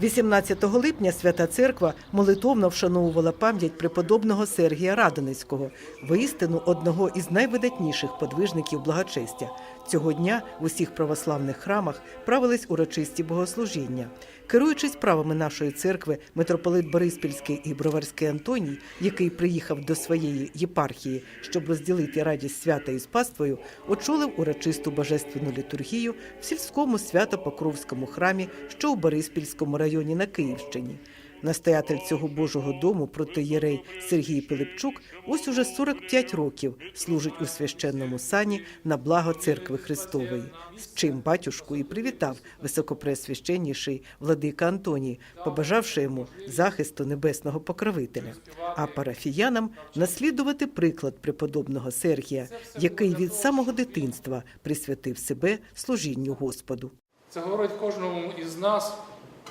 18 липня Свята Церква молитовно вшановувала пам'ять преподобного Сергія Радонецького, воістину одного із найвидатніших подвижників благочестя. Цього дня в усіх православних храмах правились урочисті богослужіння. Керуючись правами нашої церкви, митрополит Бориспільський і Броварський Антоній, який приїхав до своєї єпархії, щоб розділити радість свята із паствою, очолив урочисту божественну літургію в сільському свято-покровському храмі, що у Бориспільському районі на Київщині. Настоятель цього Божого дому, протоєрей Сергій Пилипчук, ось уже 45 років служить у священному сані на благо церкви Христової, з чим батюшку і привітав високопреосвященніший владика Антоній, побажавши йому захисту небесного покровителя, а парафіянам наслідувати приклад преподобного Сергія, який від самого дитинства присвятив себе служінню Господу. Це говорить кожному із нас,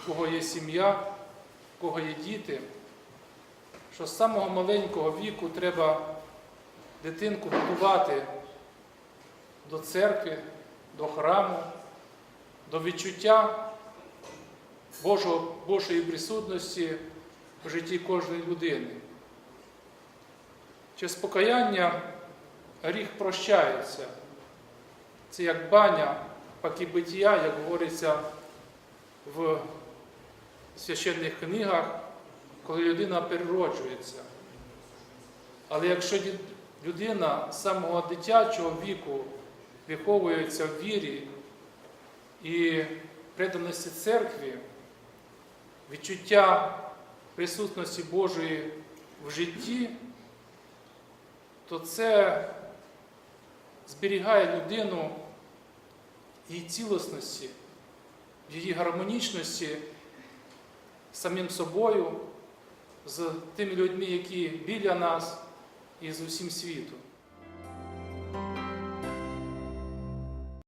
кого є сім'я, кого є діти, що з самого маленького віку треба дитинку готувати до церкви, до храму, до відчуття Божого, Божої присутності в житті кожної людини. Через покаяння гріх прощається. Це як баня, пакібиття, як говориться в священних книгах, коли людина перероджується. Але якщо людина з самого дитячого віку виховується в вірі і преданості церкві, відчуття присутності Божої в житті, то це зберігає людину її цілісності, її гармонічності самим собою, з тими людьми, які біля нас і з усім світом.